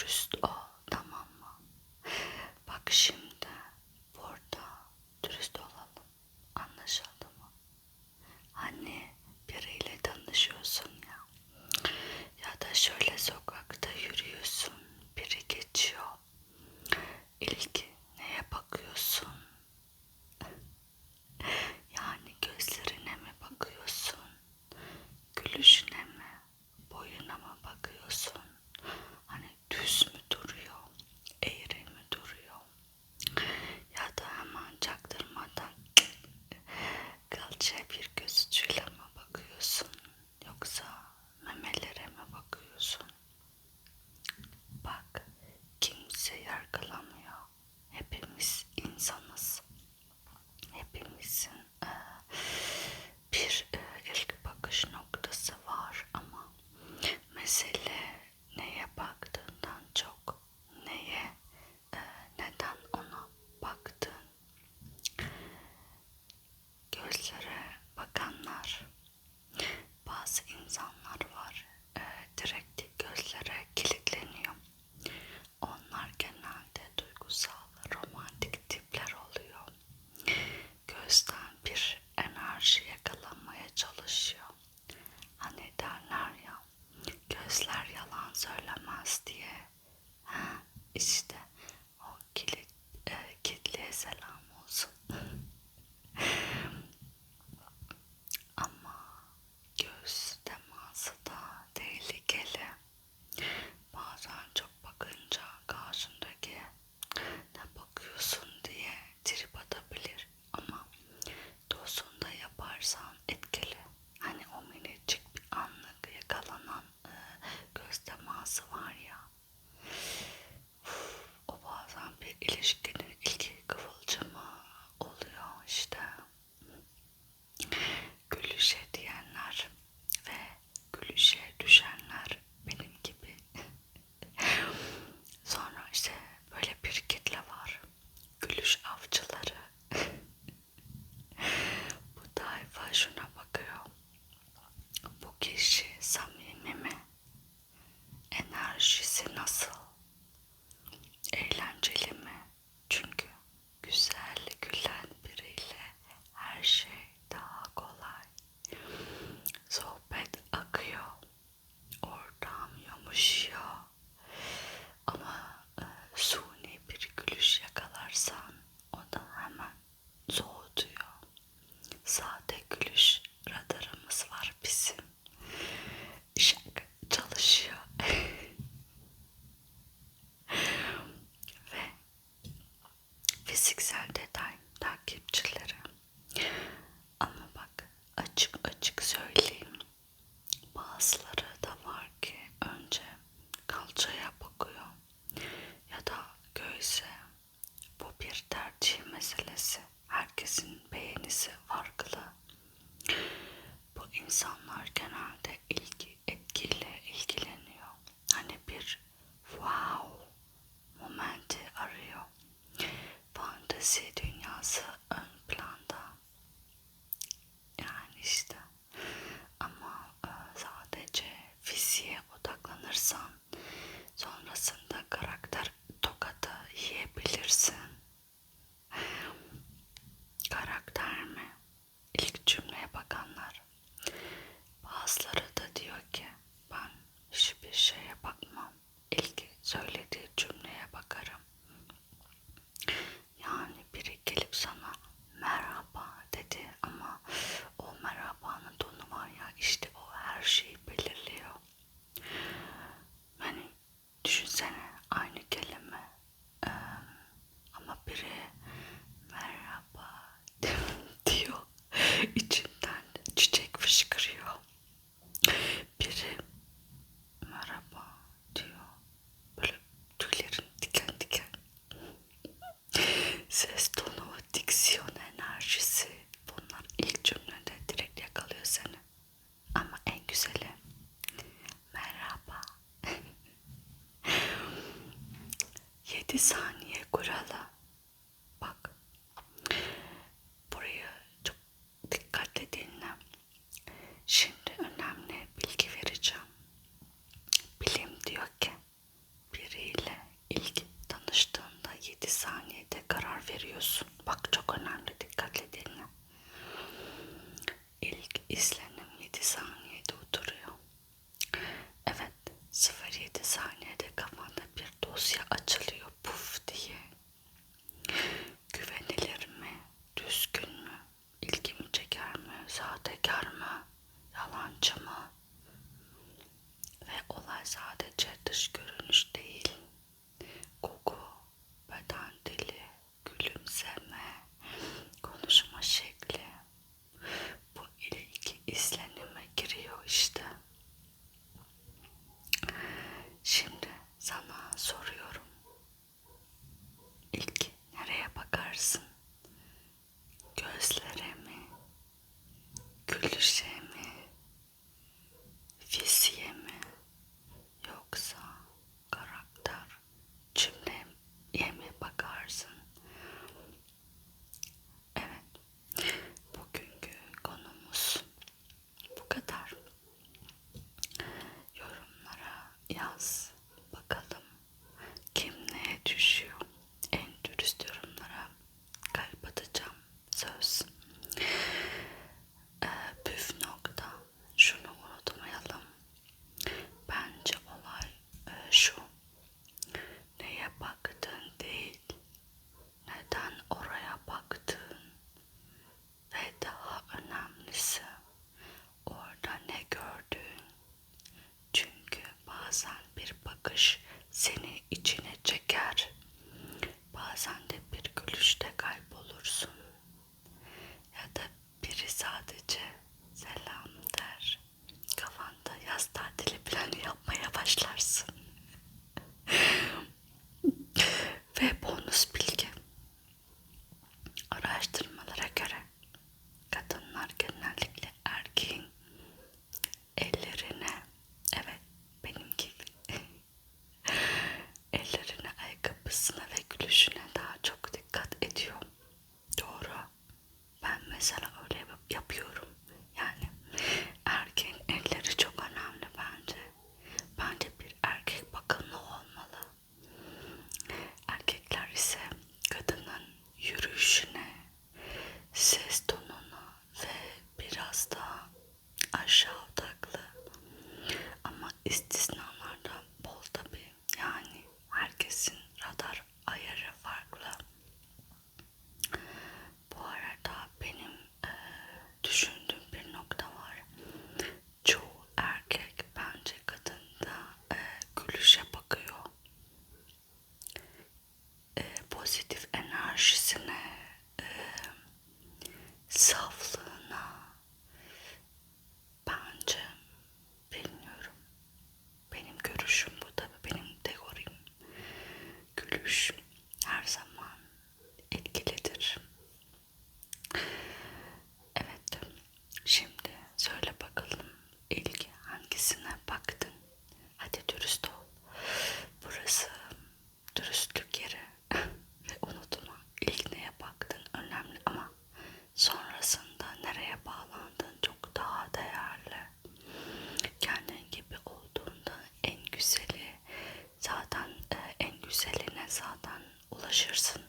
dürüst ol tamam mı? Bak şimdi burada dürüst olalım. Anlaşıldı mı? Hani biriyle tanışıyorsun ya. Ya da şöyle sokakta yürüyorsun. Biri geçiyor. İlk last year, and it's Bazıları da var ki önce kalçaya bakıyor ya da göğse. Bu bir tercih meselesi. Herkesin beğenisi farklı. Bu insanlar genelde ilk design. stars. Bakış seni içine en